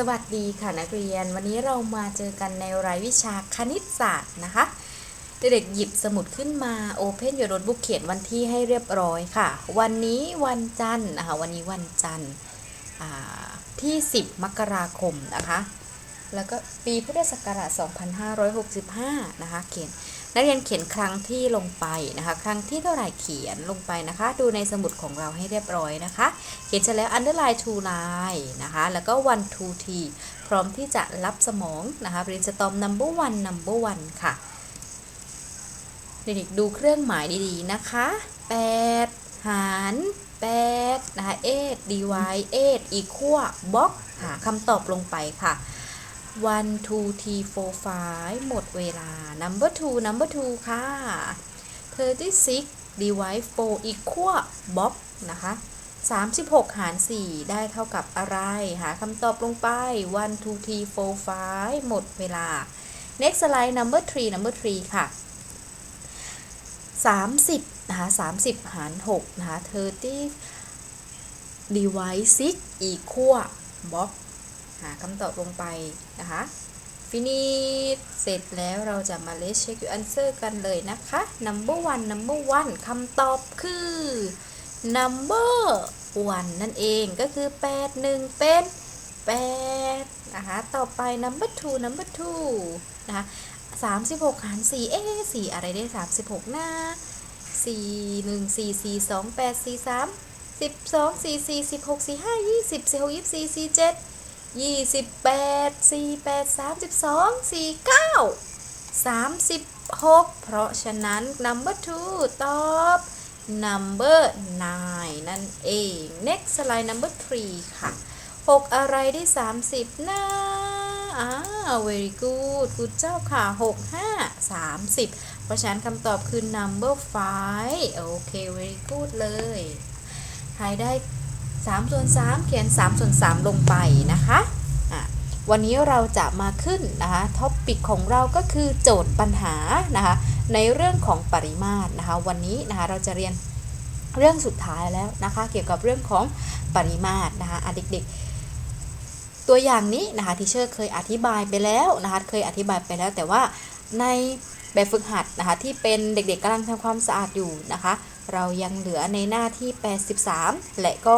สวัสดีค่ะนักเรียน วันนี้เรามาเจอกันในรายวิชาคณิตศาสตร์นะคะ เด็กๆหยิบสมุดขึ้นมา Open Your Notebook เขียนวันที่ให้เรียบร้อยค่ะ วันนี้วันจันทร์นะคะวันนี้วันจันทร์ที่ 10 มกราคมนะคะ แล้วก็ปีพุทธศักราช 2565 นะคะ เขียน นักเรียนเขียนครั้งที่ลงไปนะคะ ครั้งที่เท่าไหร่เขียนลงไปนะคะ ดูในสมุดของเราให้เรียบร้อยนะคะ เขียนเสร็จแล้ว underline two line นะคะ แล้วก็ one two t พร้อมที่จะรับสมองนะคะ brainstorm number one number one ค่ะ เด็กๆดูเครื่องหมายดีๆนะคะ 8 หาร8นะคะ 8 divide 8 equal box หาคำตอบลงไปค่ะ one two three four five หมดเวลา number two number two ค่ะ thirty six divide four equal box นะคะ 36 หาร 4 ได้เท่ากับอะไร หาคำตอบลงไป one two three four five หมดเวลา next slide number three number three ค่ะ 30นะคะ30 หาร6นะคะ30 divide 6 equal box หาคำตอบลงไปนะคะ finish เสร็จแล้วเราจะมา let's check your answer กันเลยนะคะ number one number one คำตอบคือ number one นั่นเองก็คือ 8 1 เป็น 8 นะคะ ต่อไป number two number two นะคะ36 หาร 4 เอ๊ะ4อะไรได้ 36 หน้า 4 1 4 4 2 8 4 3 12 4 4 16 4 5 20 16 24 47 28 48 32 49 36เพราะฉะนั้น number two ตอบ number nine นั่นเอง next slide number three ค่ะ6อะไรได้30นะอ่า very good good เจ้าค่ะ6 5 30เพราะฉะนั้นคำตอบคือ number five โอเค very good เลยใครได้3ส่วน3เขียน3ส่วน3ลงไปนะคะ วันนี้เราจะมาขึ้นนะคะท็อปปิกของเราก็คือโจทย์ปัญหานะคะในเรื่องของปริมาตรนะคะ วันนี้นะคะเราจะเรียนเรื่องสุดท้ายแล้วนะคะ เกี่ยวกับเรื่องของปริมาตรนะคะอะเด็กๆ ตัวอย่างนี้นะคะทีเชอร์เคยอธิบายไปแล้วนะคะเคยอธิบายไปแล้วแต่ว่าในแบบฝึกหัดนะคะที่เป็นเด็กๆกำลังทำความสะอาดอยู่นะคะเรายังเหลือในหน้าที่ 83 และก็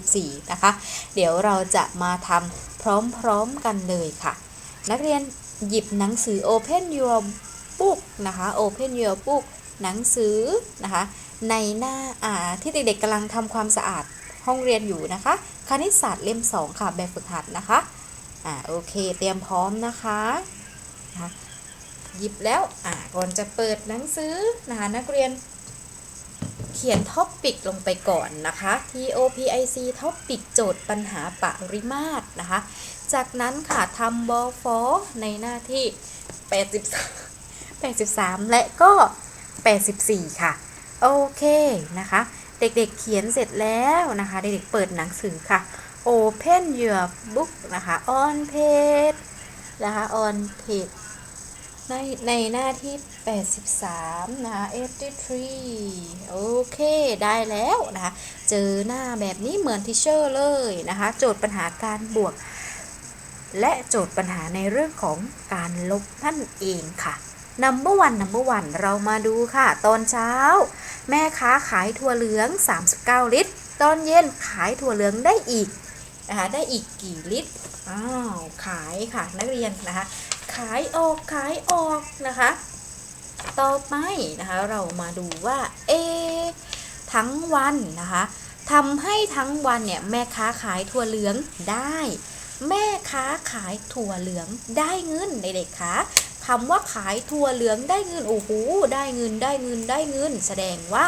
84 นะคะ เดี๋ยวเราจะมาทำ พร้อมๆกันเลยค่ะ นักเรียนหยิบหนังสือ Open Your Book นะคะ Open Your Book หนังสือนะคะ ในหน้าอ่าที่เด็กๆกำลังทำความสะอาดห้องเรียนอยู่นะคะ คณิตศาสตร์เล่ม 2 ค่ะ แบบฝึกหัดนะคะ อ่าโอเค เตรียมพร้อมนะคะนะคะหยิบแล้วอ่าก่อนจะเปิดหนังสือนะคะนักเรียน เขียนท็อปปิกลงไปก่อนนะคะ TOPIC ท็อปปิกโจทย์ปัญหาปริมาตรนะคะ จากนั้นค่ะทำบอฟอในหน้าที่ 83 83 และก็ 84 ค่ะ โอเคนะคะ เด็กๆเขียนเสร็จแล้วนะคะ เด็กๆเปิดหนังสือค่ะ Open your book นะคะ on page นะคะ on page ในในหน้าที่ 83 นะคะ83โอเค ได้แล้วนะคะ เจอหน้าแบบนี้เหมือนทิเชอร์เลยนะคะ โจทย์ปัญหาการบวก และโจทย์ปัญหาในเรื่องของการลบนั่นเองค่ะ number one number one เรามาดูค่ะ ตอนเช้า แม่ค้าขายถั่วเหลือง 39 ลิตร ตอนเย็นขายถั่วเหลืองได้อีกนะคะได้อีกกี่ลิตรอ้าวขายค่ะนักเรียนนะคะ ขายออกขายออกนะคะ ต่อไปนะคะเรามาดูว่า เอ ทั้งวันนะคะทำให้ทั้งวันเนี่ยแม่ค้าขายถั่วเหลืองได้ แม่ค้าขายถั่วเหลืองได้เงินเด็กๆคะคำว่าขายถั่วเหลืองได้เงินโอ้โหได้เงินได้เงินได้เงิน แสดงว่า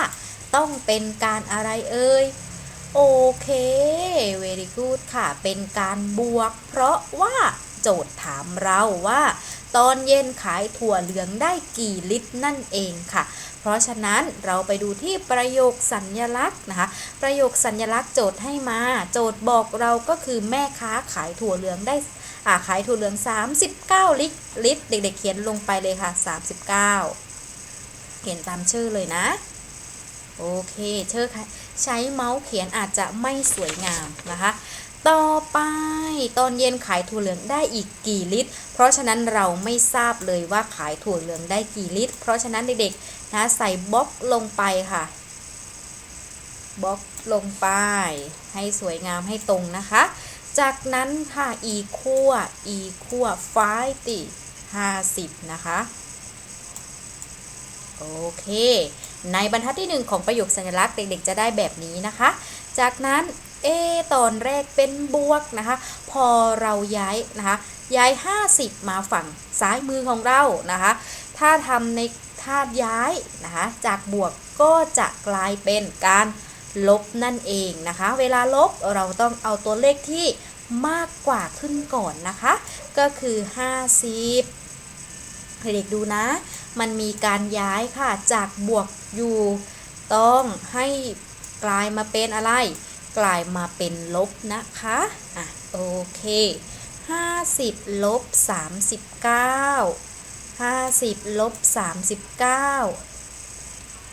ต้องเป็นการอะไรเอ่ยโอเค very good ค่ะ เป็นการบวก เพราะว่า โจทย์ถามเราว่า ตอนเย็นขายถั่วเหลืองได้กี่ลิตรนั่นเองค่ะ เพราะฉะนั้นเราไปดูที่ประโยคสัญญลักษณ์นะคะ ประโยคสัญญลักษณ์โจทย์ให้มา โจทย์บอกเราก็คือแม่ค้าขายถั่วเหลืองได้อาขายถั่วเหลือง 39 ลิตรลิตร เด็กๆเขียนลงไปเลยค่ะ 39 เขียนตามชื่อเลยนะ โอเคเชื่อใช้เมาส์เขียนอาจจะไม่สวยงามนะคะ ต่อไป ตอนเย็นขายถั่วเหลืองได้อีกกี่ลิตร เพราะฉะนั้นเราไม่ทราบเลยว่าขายถั่วเหลืองได้กี่ลิตร เพราะฉะนั้นเด็กๆนะใส่บล็อกลงไปค่ะบล็อกลงไป ให้สวยงามให้ตรงนะคะ จากนั้นค่ะอีคั่วอีคั่วไฟติ50 นะคะ โอเค ในบรรทัดที่ 1 ของประโยคสัญลักษณ์เด็กๆ จะได้แบบนี้นะคะ จากนั้น เอตอนแรกเป็นบวกนะคะ พอเราย้ายนะคะย้าย 50 มาฝั่งซ้ายมือของเรานะคะ ถ้าทำในท่าย้ายนะคะจากบวกก็จะกลายเป็นการลบนั่นเองนะคะ เวลาลบเราต้องเอาตัวเลขที่มากกว่าขึ้นก่อนนะคะ ก็คือ 50เด็กดูนะ มันมีการย้ายค่ะจากบวกอยู่ต้องให้กลายมาเป็นอะไร กลายมาเป็นลบนะคะอะโอเค 50ลบ39 50ลบ39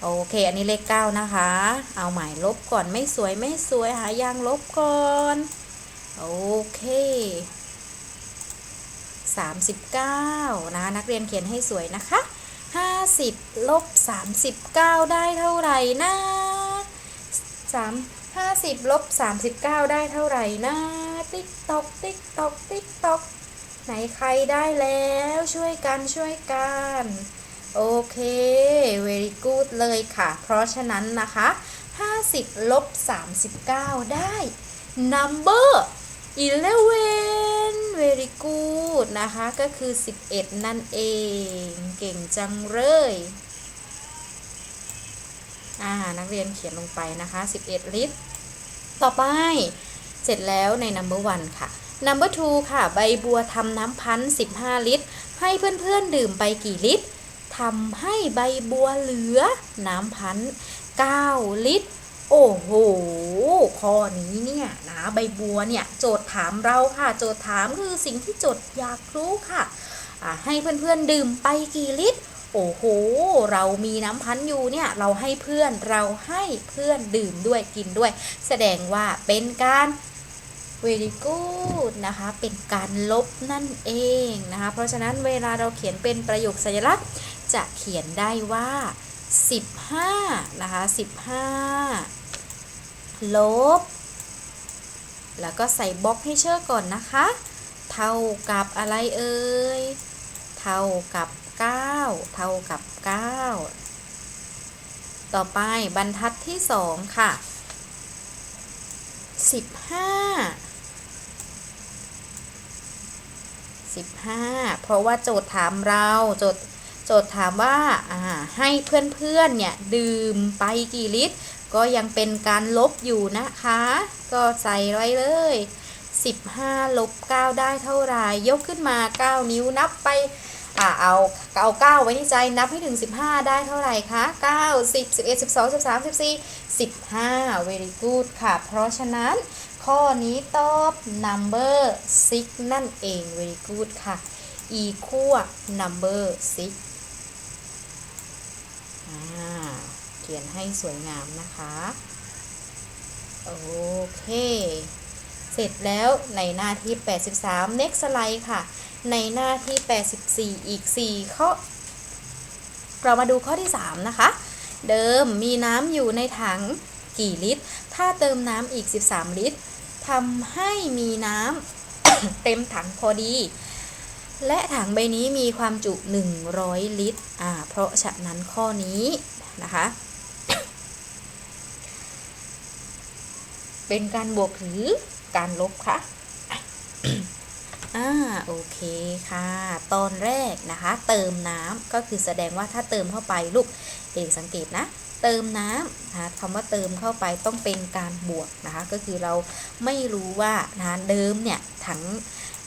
โอเค อันนี้เลข 9 นะคะ เอาหมายลบก่อนไม่สวยไม่สวยหายางลบก่อน โอเค39นะนักเรียนเขียนให้สวยนะคะ 50ลบ39 ได้เท่าไหร่นะ3 50ลบ39 ได้เท่าไหร่นะติ๊กตอกติ๊กตอกติ๊กตอกไหนใครได้แล้วช่วยกันช่วยกัน โอเค very good เลยค่ะ เพราะฉะนั้นนะคะ 50ลบ39 ได้ number 11 very good นะคะ ก็คือ 11 นั่นเอง เก่งจังเลย อ่านักเรียนเขียนลงไปนะคะ 11 ลิตร ต่อไปเสร็จแล้วใน number 1ค่ะ number 2ค่ะ ใบบัวทำน้ำพันธ์15 ลิตร ให้เพื่อนๆดื่มไปกี่ลิตรทำให้ใบบัวเหลือน้ำพันธ์9ลิตร โอ้โห ข้อนี้เนี่ยนะใบบัวเนี่ย โจทย์ถามเราค่ะ โจทย์ถามคือสิ่งที่โจทย์อยากรู้ค่ะ ให้เพื่อนๆดื่มไปกี่ลิตร โอ้โห เรามีน้ำพันธ์อยู่เนี่ย เราให้เพื่อนเราให้เพื่อนดื่มด้วยกินด้วย แสดงว่าเป็นการ very good นะคะ เป็นการลบนั่นเองนะคะ เพราะฉะนั้นเวลาเราเขียนเป็นประโยคสัญลักษณ์ จะเขียนได้ว่า 15 นะคะ 15 ลบ แล้วก็ใส่บล็อกให้เชื่อก่อนนะคะ เท่ากับอะไรเอ่ย เท่ากับ 9 เท่ากับ 9 ต่อไปบรรทัดที่ 2 ค่ะ 15 15 เพราะว่าโจทย์ถามเราโจทย์โจทย์ถามว่าาให้เพื่อนๆเนี่ยดื่มไปกี่ลิตร ก็ยังเป็นการลบอยู่นะคะ ก็ใส่ไว้เลย 15 ลบ 9 ได้เท่าไหร่ยกขึ้นมา 9 นิ้วนับไป อ่าเอาเอา9ไว้ในใจนับให้ถึง 15 ได้เท่าไหร่คะ9 10 11 12 13 14 15 very good ค่ะ เพราะฉะนั้นข้อนี้ตอบ number 6 นั่นเอง very good ค่ะ equal number 6อ่าเขียนให้สวยงามนะคะ โอเค เสร็จแล้วในหน้าที่ 83 next slide ค่ะ ในหน้าที่ 84 อีก 4 ข้อ เรามาดูข้อที่ 3 นะคะ เดิมมีน้ำอยู่ในถังกี่ลิตร ถ้าเติมน้ำอีก 13 ลิตรทำให้มีน้ำ เต็มถังพอดี และถังใบนี้มีความจุ 100 ลิตร อ่า เพราะฉะนั้นข้อนี้นะคะ เป็นการบวกหรือการลบคะ อ่าโอเคค่ะ ตอนแรกนะคะ เติมน้ำก็คือแสดงว่าถ้าเติมเข้าไปลูกเด็กสังเกตนะเติมน้ำนะคะคำว่าเติมเข้าไปต้องเป็นการบวกนะคะก็คือเราไม่รู้ว่านะะเดิมเนี่ยถัง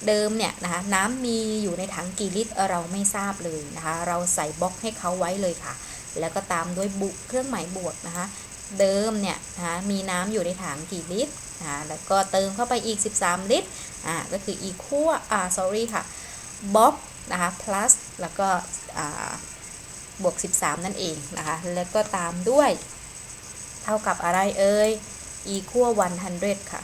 เดิมเนี่ยนะคะน้ำมีอยู่ในถังกี่ลิตรเราไม่ทราบเลยนะคะเราใส่บล็อกให้เขาไว้เลยค่ะ แล้วก็ตามด้วยบุเครื่องหมายบวกนะคะเดิมเนี่ยนะคะมีน้ำอยู่ในถังกี่ลิตร อ่แล้วก็เติมเข้าไปอีก 13 ลิตรอ่าก็คืออีคัวอ่า sorry ค่ะบ๊อบนะคะ plus แล้วก็อ่าบวก 13 นั่นเองนะคะ แล้วก็ตามด้วย เท่ากับอะไรเอ่ยอีคัว100 ค่ะ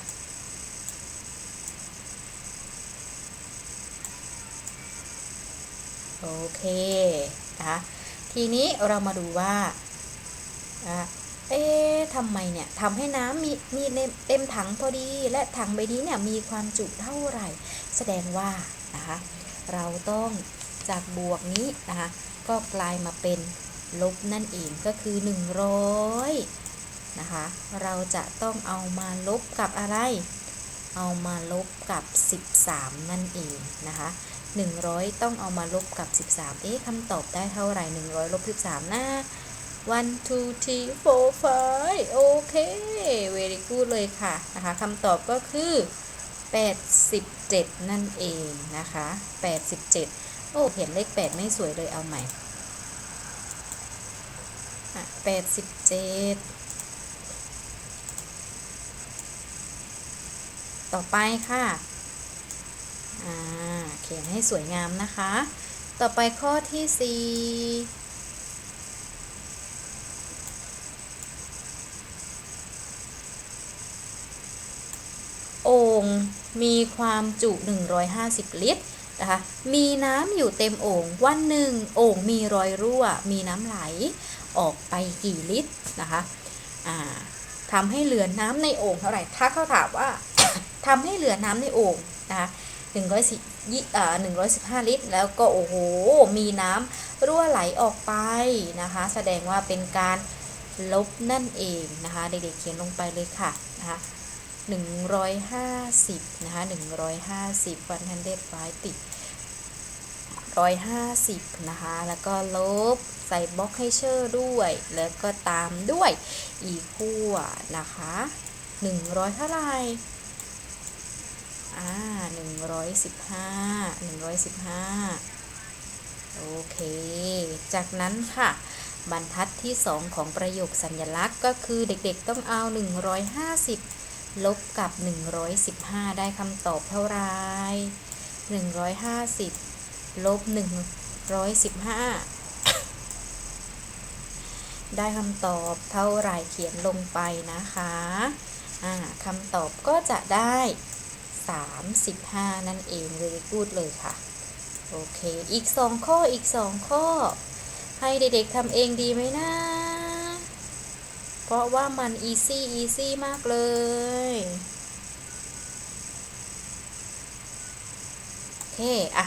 โอเคนะคะทีนี้เรามาดูว่า เอ๊ะทำไมเนี่ยทำให้น้ำมีมีเต็มถังพอดี และถังใบนี้เนี่ยมีความจุเท่าไหร่ แสดงว่านะคะเราต้องจากบวกนี้นะคะก็กลายมาเป็นลบนั่นเองก็คือ 100นะคะเราจะต้องเอามาลบกับอะไร เอามาลบกับ 13 นั่นเองนะคะ100 ต้องเอามาลบกับ 13 เอ๊ะคำตอบได้เท่าไหร่ 100ลบ13นะ 1 2 3 4 5โอเค very good เลยค่ะนะคะคำตอบก็คือ 87 นั่นเองนะคะ 87 โอ้เห็นเลข 8 ไม่สวยเลยเอาใหม่อะ87ต่อไปค่ะอ่าเขียนให้สวยงามนะคะ ต่อไปข้อที่ 4 งมีความจุ 150 ลิตรนะคะ มีน้ำอยู่เต็มโอ่ง วันหนึ่งโอ่งมีรอยรั่ว มีน้ำไหลออกไปกี่ลิตรนะคะทำให้เหลือน้ำในโอ่งเท่าไหร่ ถ้าเขาถามว่าทำให้เหลือน้ำในโอ่งนะคะ110ยี่อ่า115ลิตร แล้วก็โอ้โห มีน้ำรั่วไหลออกไปนะคะ แสดงว่าเป็นการลบนั่นเองนะคะ เด็กๆเขียนลงไปเลยค่ะนะคะ 150นะคะ150วันทันเดดไฟติด150นะคะแล้วก็ลบใส่บล็อกให้เชอร์ด้วย แล้วก็ตามด้วยอีกขั้วนะคะ100 เท่าไหร่อ่า115 115 โอเค จากนั้นค่ะบรรทัดที่ 2 ของประโยคสัญลักษณ์ก็คือเด็กๆต้องเอา 150 ลบกับ 115 ได้คำตอบเท่าไร150 ลบ 115 ได้คำตอบเท่าไรเขียนลงไปนะคะคำตอบก็จะได้ 35 นั่นเองเลยพูดเลยค่ะ โอเค อีก 2 ข้ออีก 2 ข้อ ให้เด็กๆทำเองดีไหมนะ ราะว่ามัน easy easy มากเลย โอเค อะ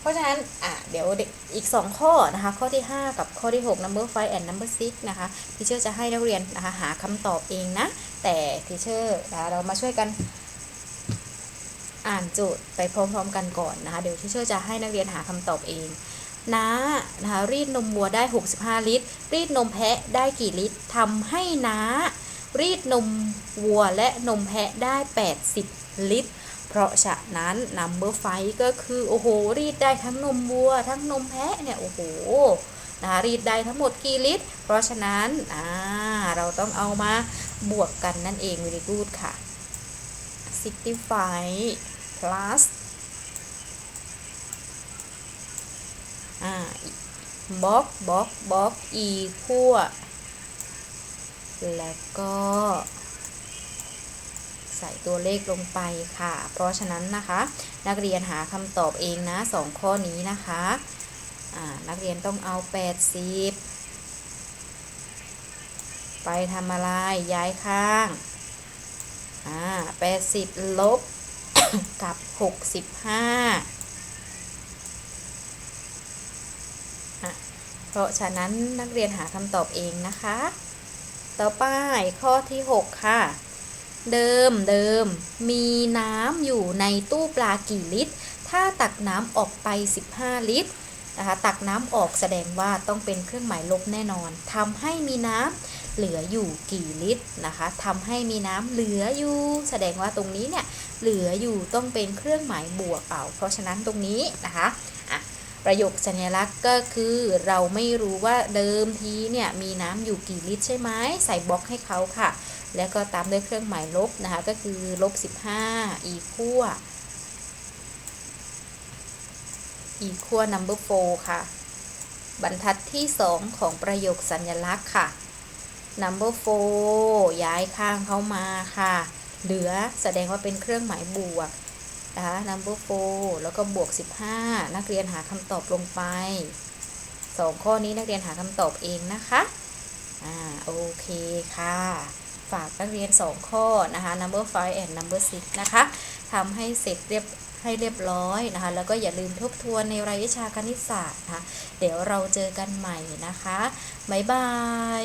เพราะฉะนั้น อะ เดี๋ยวอีก 2 ข้อนะคะ ข้อที่ 5 กับข้อที่ 6 number 5 and number 6 นะคะทีเชอร์จะให้นักเรียนนะคะหาคำตอบเองนะ แต่ทีเชอร์นะคะเรามาช่วยกันอ่านโจทย์ไปพร้อมๆกันก่อนนะคะ เดี๋ยวทีเชอร์จะให้นักเรียนหาคำตอบเอง น้านะคะรีดนมวัวได้ 65 ลิตร รีดนมแพะได้กี่ลิตรทำให้น้า รีดนมวัวและนมแพะได้ 80 ลิตร เพราะฉะนั้น number 5ก็คือโอ้โหรีดได้ทั้งนมวัว ทั้งนมแพะเนี่ยโอ้โหนะรีดได้ทั้งหมดกี่ลิตร เพราะฉะนั้นอ่าเราต้องเอามาบวกกันนั่นเอง very good ค่ะ65 plus อ่าบล็อกบล็อกบล็อก e ขั้วแล้วก็ใส่ตัวเลขลงไปค่ะ เพราะฉะนั้นนะคะ นักเรียนหาคำตอบเองนะสองข้อนี้นะคะนักเรียนต้องเอา 80 ไปทำอะไร ย้ายข้างอ่า80 ลบ กับ 65 เพราะฉะนั้นนักเรียนหาคำตอบเองนะคะ ต่อไปข้อที่ 6 ค่ะ เดิมเดิม มีน้ำอยู่ในตู้ปลากี่ลิตร ถ้าตักน้ำออกไป 15 ลิตรนะคะตักน้ำออกแสดงว่าต้องเป็นเครื่องหมายลบแน่นอนทำให้มีน้ำเหลืออยู่กี่ลิตรนะคะทำให้มีน้ำเหลืออยู่ แสดงว่าตรงนี้เนี่ยเหลืออยู่ต้องเป็นเครื่องหมายบวกเอา เพราะฉะนั้นตรงนี้นะคะอะ ประโยคสัญลักษณ์ก็คือเราไม่รู้ว่าเดิมทีเนี่ยมีน้ำอยู่กี่ลิตรใช่ไหมใส่บล็อกให้เขาค่ะ แล้วก็ตามด้วยเครื่องหมายลบนะคะก็คือลบ15 อีขั้วอีขั้ว number 4ค่ะ บรรทัดที่ 2 ของประโยคสัญลักษณ์ค่ะ number 4ย้ายข้างเข้ามาค่ะ เหลือแสดงว่าเป็นเครื่องหมายบวก นะคะ number four แล้วก็บวก 15 นักเรียนหาคำตอบลงไปสองข้อนี้นักเรียนหาคำตอบเองนะคะ อ่า โอเคค่ะ ฝากนักเรียน 2 ข้อนะคะ number five and number six นะคะทำให้เสร็จเรียบให้เรียบร้อยนะคะ แล้วก็อย่าลืมทบทวนในรายวิชาคณิตศาสตร์นะคะเดี๋ยวเราเจอกันใหม่นะคะ บ๊ายบาย